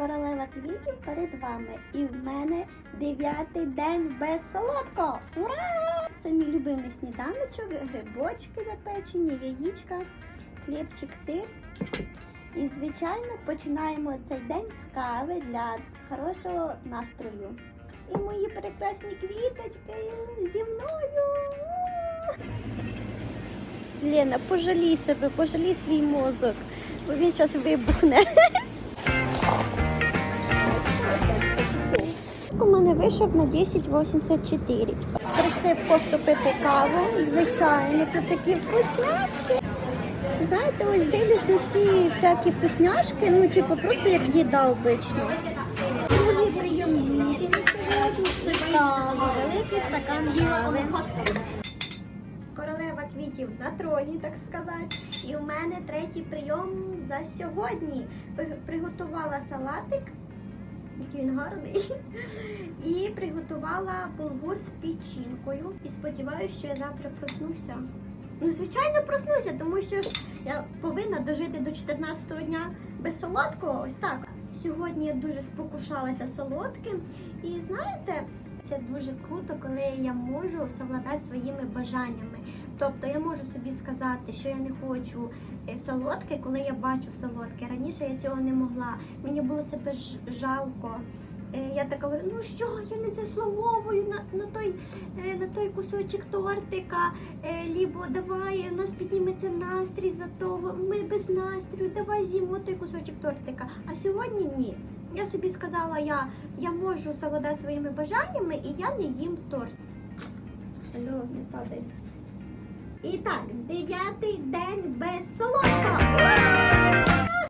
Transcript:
королева квітів перед вами. І в мене дев'ятий день без солодкого. Ура! Це мій любимий сніданочок, грибочки запечені, яєчка, хлібчик, сир. І, звичайно, починаємо цей день з кави для хорошого настрою. І мої прекрасні квіточки зі мною. Лена, пожалій себе, пожалій свій мозок, бо він зараз вибухне. У мене вийшов на 10,84. Прийшли поступити каву, звичайно, тут такі вкусняшки. Знаєте, ось дивлюсь всі всякі вкусняшки, ну типу просто як їда обично. Другий прийом їжі на сьогодні це великий стакан кави. Королева квітів на троні, так сказати. І у мене третій прийом за сьогодні. Приготувала салатик, який він гарний, і приготувала булгур з печінкою. І сподіваюся, що я завтра проснуся. Ну, звичайно, проснуся, тому що я повинна дожити до 14-го дня без солодкого. Ось так. Сьогодні я дуже спокушалася солодким. І знаєте, це дуже круто, коли я можу совладати своїми бажаннями. Тобто я можу собі сказати, що я не хочу е, солодке, коли я бачу солодке. Раніше я цього не могла. Мені було себе жалко. Е, Я така говорю, ну що, я не заслуговую на, на, той, е, на той кусочок тортика, лібо давай, у нас підніметься настрій за того, ми без настрою, давай з'їмо той кусочок тортика. А сьогодні ні. Я собі сказала, я я можу совладати своїми бажаннями і я не їм торт. Алло, не падай. І так, 9